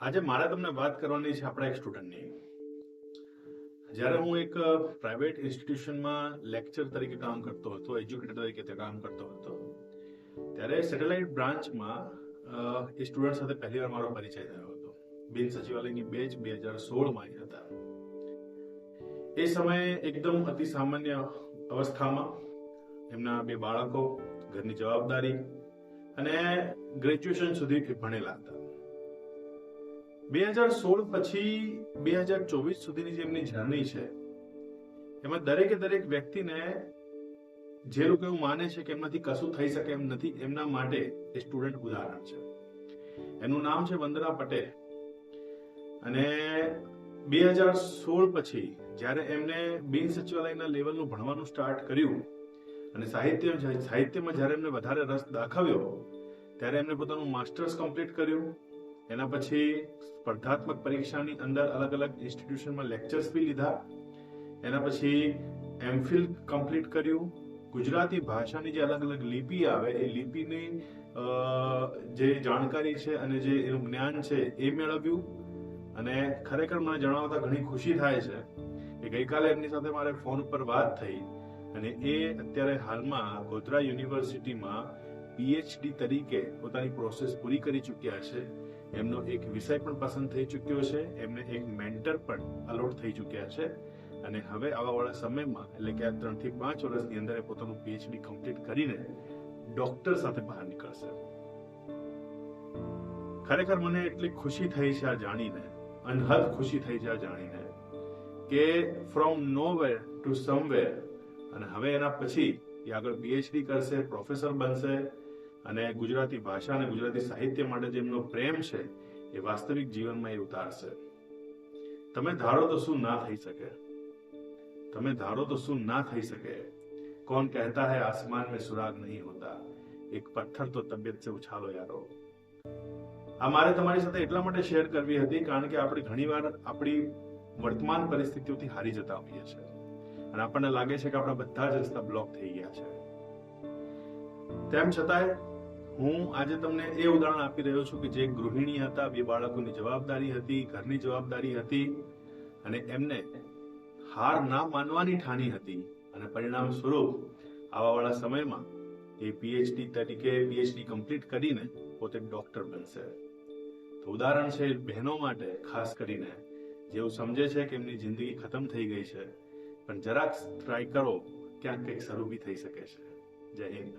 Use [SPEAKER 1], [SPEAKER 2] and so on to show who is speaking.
[SPEAKER 1] આજે મારે તમને વાત કરવાની છે આપણા એક સ્ટુડન્ટની. જ્યારે હું એક પ્રાઇવેટ ઇન્સ્ટિટ્યુશનમાં લેક્ચર તરીકે કામ કરતો હતો એજ્યુકેટર તરીકે ત્યાં કામ કરતો હતો, ત્યારે સેટેલાઇટ બ્રાન્ચમાં એ સ્ટુડન્ટ સાથે પહેલી વાર મારો પરિચય થયો હતો. બિન સચિવાલયની બેચ બે હજાર સોળમાં હતા. એ સમયે એકદમ અતિ સામાન્ય અવસ્થામાં એમના બે બાળકો ઘરની જવાબદારી અને ગ્રેજ્યુએશન સુધી ભણેલા હતા. બે હજાર સોળ પછી બે હજાર ચોવીસ સુધીની જે એમની જર્ની છે, એમાં દરેકે દરેક વ્યક્તિને જે લોકો એવું માને છે કે એમનાથી કશું થઈ શકે એમ નથી, એમના માટે એ સ્ટુડન્ટ ઉદાહરણ છે. એનું નામ છે વંદના પટેલ. અને બે હજાર સોળ પછી જ્યારે એમને બિન સચિવાલયના લેવલનું ભણવાનું સ્ટાર્ટ કર્યું અને સાહિત્ય, સાહિત્યમાં જ્યારે એમને વધારે રસ દાખવ્યો, ત્યારે એમને પોતાનું માસ્ટર્સ કમ્પ્લીટ કર્યું. એના પછી સ્પર્ધાત્મક પરીક્ષાની અંદર અલગ અલગ ઇન્સ્ટિટ્યુશનમાં લેક્ચર્સ બી લીધા. એના પછી એમફિલ કમ્પ્લીટ કર્યું. ગુજરાતી ભાષાની જે અલગ અલગ લિપિ આવે, એ લિપિની જે જાણકારી છે અને જે એનું જ્ઞાન છે એ મેળવ્યું. અને ખરેખર મને જણાવતા ઘણી ખુશી થાય છે કે ગઈકાલે એમની સાથે મારે ફોન ઉપર વાત થઈ. અને એ અત્યારે હાલમાં ગોધરા યુનિવર્સિટીમાં પીએચડી તરીકે પોતાની પ્રોસેસ પૂરી કરી ચૂક્યા છે. એમનો એક વિષય પણ પસંદ થઈ ચૂક્યો છે. એમને એક મેન્ટર પણ અલોટ થઈ ચૂક્યા છે. અને હવે આવાવાળા સમયમાં, એટલે કે આ ત્રણથી પાંચ વર્ષની અંદર એ પોતાનું પીએચડી કમ્પ્લીટ કરીને ડોક્ટર સાથે બહાર નીકળશે. ખરેખર મને એટલી ખુશી થઈ છે આ જાણીને, અનહદ ખુશી થઈ છે આ જાણીને, કે ફ્રોમ નોવેર ટુ સમવેર અને હવે એના પછી એ આગળ પીએચડી કરશે પ્રોફેસર બનશે અને ગુજરાતી ભાષા અને ગુજરાતી સાહિત્ય માટે જેમનો પ્રેમ છે, એ વાસ્તવિક જીવનમાં એ ઉતારશે. તમે ધારો તો શું ના થઈ શકે? તમે ધારો તો શું ના થઈ શકે? કોણ કહેતા હૈ, આસમાન મેં સુરાગ નહીં હોતા. એક પથ્થર તો તબિયત સે ઉછાલો યારો. આ મારે તમારી સાથે એટલા માટે શેર કરવી હતી, કારણ કે આપણે ઘણીવાર આપણી વર્તમાન પરિસ્થિતિઓથી હારી જતા હોઈએ છીએ. અને આપણને લાગે છે કે આપણા બધા જ રસ્તા બ્લોક થઈ ગયા છે. તેમ છતાંય હું આજે તમને એ ઉદાહરણ આપી રહ્યો છું કે જે ગૃહિણી હતા બે બાળકોની જવાબદારી હતી ઘરની જવાબદારી હતી અને એમને હાર ના માનવાની ઠાની હતી. અને પરિણામ સ્વરૂપ આવાવાળા સમયમાં એ પીએચડી તરીકે પીએચડી કમ્પ્લીટ કરીને પોતે ડોક્ટર બનશે. તો ઉદાહરણ છે બહેનો માટે ખાસ કરીને જેવું સમજે છે કે એમની જિંદગી ખતમ થઈ ગઈ છે પણ જરાક ટ્રાય કરો ક્યાંક કંઈક શરૂ બી થઈ શકે છે. જય હિન્દ.